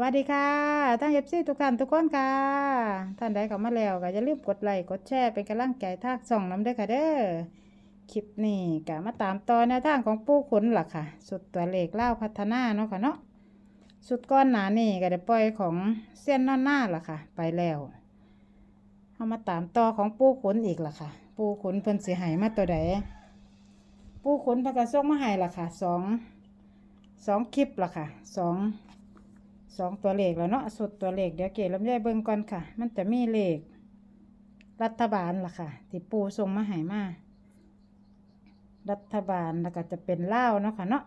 วัสดีค่ะท่านเอฟซีทุกท่านทุกคนค่ะ ท่านใดเข้ามาแล้วก็อย่าลืมกดไลค์กดแชร์เป็นกำลังใจทางส่องน้ำด้อค่ะเด้อคลิปนี้ก็มาตามต่อแนวทางของปู่ขุนล่ะค่ะ สุดตัวเลขเล่าพัฒนาเนาะค่ะเนาะสุดก้อนหนานี่ก็ได้ปล่อยของเส้นนอนหน้าล่ะค่ะ ไปแล้วเอามาตามต่อของปู่ขุนอีกล่ะค่ะ ปู่ขุนเพิ่นสิใหายมาตัวใดปู่ขุนเพนกระส่งมาให้ล่ะค่ะสองสองคลิปล่ะค่ะสอง สองตัวเลขแล้วเนาะสุดตัวเลขเดี๋ยวเก๋ลำไยเบิ่งก่อนค่ะ มันจะมีเลข รัฐบาลล่ะค่ะ ที่ปูส่งมาให้มา รัฐบาลแล้วก็จะเป็นเล่าวเนาะค่ะเนาะ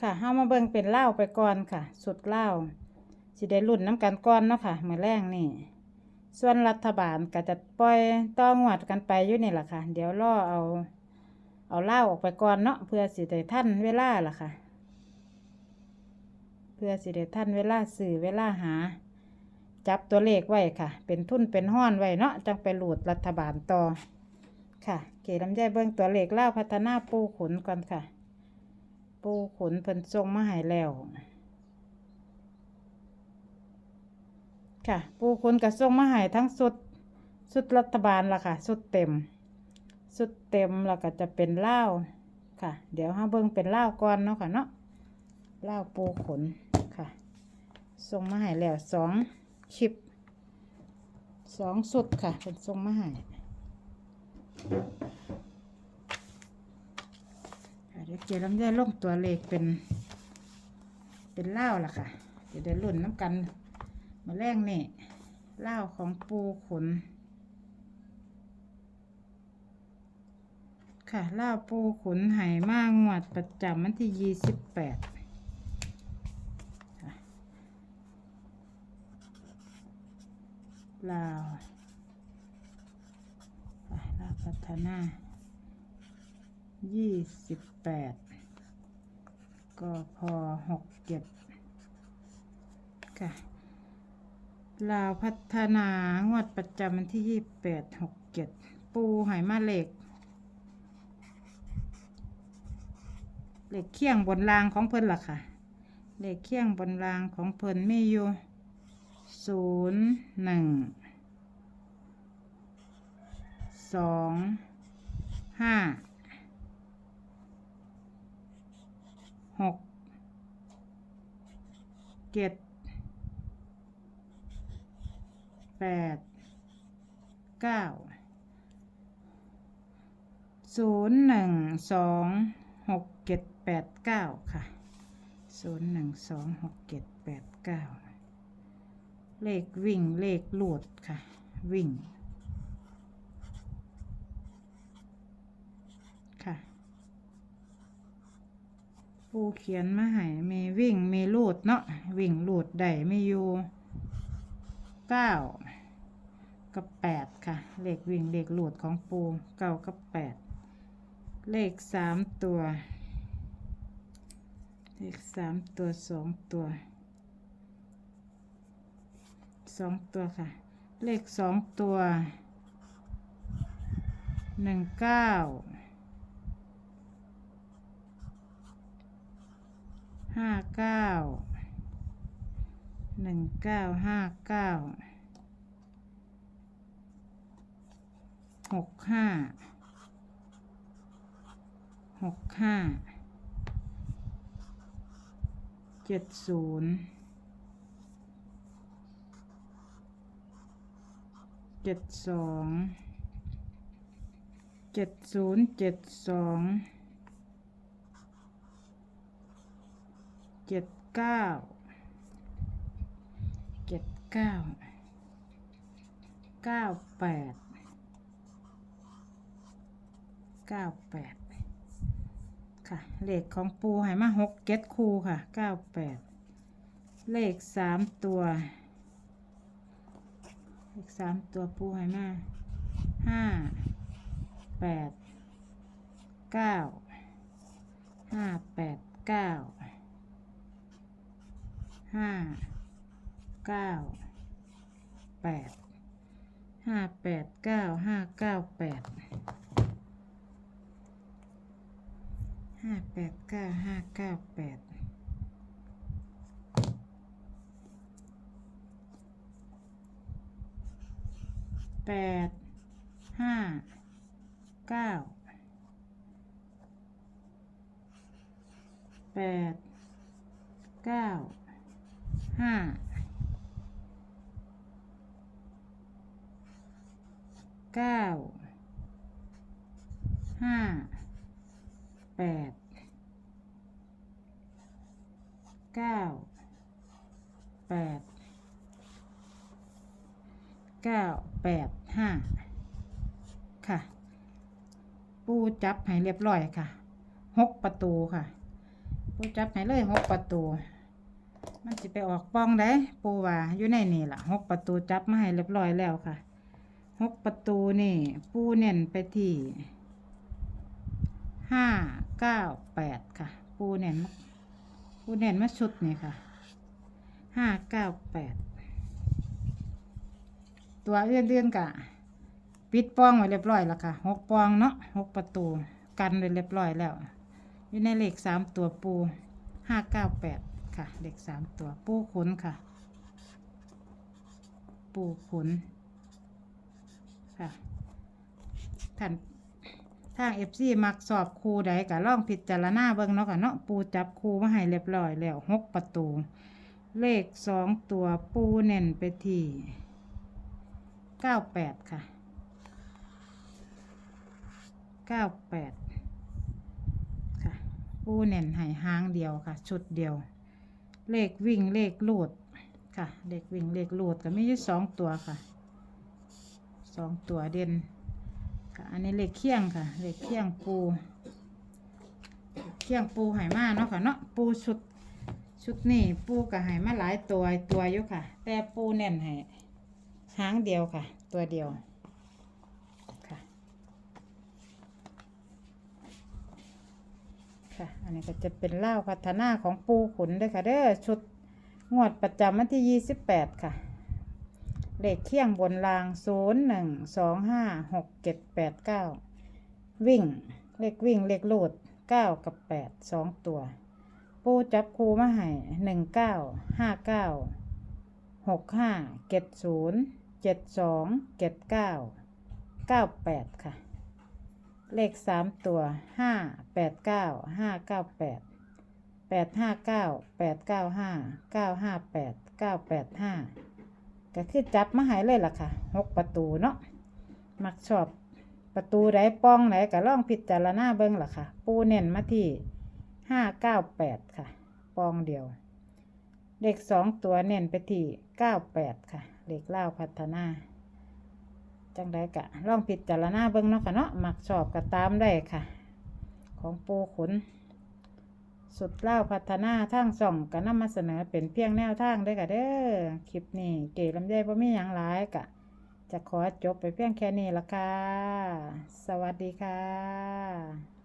ค่ะเฮามาเบิ่งเป็นเล่าวไปก่อนค่ะ สุดเล่าวสิได้รุ่นน้ำกันก่อนเนาะค่ะมื้อแรกนี่ ส่วนรัฐบาลก็จะปล่อยต้องวดกันไปอยู่นี่แหละค่ะ เดี๋ยวรอเอา เอาเล่าวออกไปก่อนเนาะเพื่อสิได้ทันเวลาล่ะค่ะ พื่อสิได้ท่านเวลาสื่อเวลาหา จับตัวเลขไว้ค่ะ เป็นทุนเป็นห้อนไว้เนาะจังไปหลุดรัฐบาลต่อ ค่ะ เก๋ลำไยเบิ้องตัวเลขเล่าพัฒนาปูขุนก่อนค่ะ ปูขุนเพิ่นทรงมาให้แล้ว ค่ะ ปูขุนกับทรงมาให้ทั้งสุดสุดรัฐบาลละค่ะ สุดเต็ม สุดเต็มแล้วก็จะเป็นเล่าค่ะ เดี๋ยวห้าเบิ้งเป็นเล่าก่อนเนาะค่ะเนาะเล่าปูขน ค่ะส่งมาให้แล้วสองชิปสองสุดค่ะเป็นส่งมาให้ค่ะเดี๋ยวเจลำไยลงตัวเลขเป็น เป็นเล่าล่ะค่ะ เดี๋ยวได้รุ่นน้ำกัน มาแรงนี่เล่าของปูขน ค่ะเล่าปูขนไหมากงวดประจำวันที่ยี่สิบแปด ลาวลาวพัฒนายี่สิบแปดก็พอหกเจ็ดค่ะลาวพัฒนางวดประจำวันที่ยี่แปดหกเจ็ดปูหายมาเหล็กเหล็กเคียงบนรางของเพิ่นล่ะค่ะเหล็กเคียงบนรางของเพิ่นมีอยู่ ศูนย์หนึ่งสองห้าหกเจ็ดแปดเก้าศูนย์หนึ่งสองหกเจ็ดแปดเก้าค่ะศูนย์หนึ่งสองหกเจ็ดแปดเก้า เลขวิ่งเลขหลุดค่ะ วิ่ง ค่ะ ปูเขียนมาให้มีวิ่งมีลูดเนาะวิ่งลูดได้ไม่อยู่เก้ากับแปดค่ะ เลขวิ่งเลขลูดของปูเก้ากับแปดเลขสามตัว เลขสามตัวสองตัว สองตัวค่ะ เลขสองตัวหนึ่งเก้าห้าเก้าหนึ่งเก้าห้าเก้าหกห้าหกห้าเจ็ดศูนย์ จ็ดสองเจ็ดศูนย์เจ็ดสองเจ็ดเก้าเจ็ดเก้าเก้าแปดเก้าแปดค่ะเลขของปูให้มาหกเก็ดคูค่ะเก้าแปดเลขสามตัว เลขสามตัวปูให้มาห้าแปดเก้าห้าแปดเก้าห้าเก้าแปดห้าแปดเก้าห้าเก้าแปดห้าแปดเก้าห้าเก้าแปด แปดห้าเก้าแปดเก้าห้าเก้าห้าแปดเก้าแปด เก้าแปดห้าค่ะ ปูจับให้เรียบร้อยค่ะหกประตูค่ะ ปูจับให้เลยหกประตู มันจะไปออกป้องได้ปูว่าอยู่ในนี่ล่ะหกประตูจับมาให้เรียบร้อยแล้วค่ะหกประตูนี่ ปูเน้นไปที่ห้าเก้าแปดค่ะ ปูเน้นปูเน้นมาชุดนี่ค่ะห้าเก้าแปด ตัวเอื่อนๆกะปิดป้องไว้เรียบร้อยแล้วค่ะหกปองเนาะหกประตูกันไว้เรียบร้อยแล้ว อยู่ในเลขสามตัวปูห้าเก้าแปดค่ะ เลขสามตัวปูขนค่ะ ปูขนค่ะท่านทางเอฟซีมักสอบครูใดกะล่องพิจารณาเบิ่งเนาะค่ะเนาะปูจับครูมาให้เรียบร้อยแล้วหกประตู เลขสองตัวปูเน่นไปที่ เก้าแปดค่ะเก้าแปดค่ะ ปูเน่นหายหางเดียวค่ะ ชุดเดียว เลขวิ่งเลขลูดค่ะ เลขวิ่งเลขลูดก็มีอยู่สองตัวค่ะสองตัวเด่นค่ะ อันนี้เลขเคียงค่ะ เลขเคียงปูเคียงปูหายมาเนาะค่ะเนาะปูชุดชุดนี้ปูกับหายมาหลายตัวตัวอยู่ค่ะ แต่ปูเน่นหาย หางเดียวค่ะ ตัวเดียวค่ะ ค่ะ อันนี้ก็จะเป็นเล่าพัฒนาของปูขุนด้วยค่ะ เด้อชุดงวดประจำวันที่ยี่สิบแปดค่ะ เลขเคี่ยงบนรางศูนย์หนึ่งสองห้าหกเจ็ดแปดเก้าวิ่ง เลขวิ่งเลขลูดเก้ากับแปดสองตัว ปูจับคูมาให้หนึ่งเก้าห้าเก้าหกห้าเจ็ดศูนย์ เจ็ดสองเจ็ดเก้าเก้าแปดค่ะ เลขสามตัวห้าแปดเก้าห้าเก้าแปดแปดห้าเก้าแปดเก้าห้าเก้าห้าแปดเก้าแปดห้าก็คือจับมาหายเลยล่ะค่ะหกประตูเนาะมักชอบประตูไหนป้องไหนก็ล่องพิจารณาเบิ้งล่ะค่ะ ปูเน่นมาที่ห้าเก้าแปดค่ะ ปองเดียวเลขสองตัวเน่นไปที่เก้าแปดค่ะ เลขเล่าพัฒนา จังไดกะลองพิจารณาเบิ่งเนาะค่ะเนาะหมักชอบก็ตามได้ค่ะ ของปูขน สุดเล่าพัฒนาทางส่องก็นำมาเสนอเป็นเพียงแนวทางได้อค่ะเด้อคลิปนี้เก๋ลำไยบ่มีหยังหลายกะ จะขอจบไปเพียงแค่นี้ละค่ะ สวัสดีค่ะ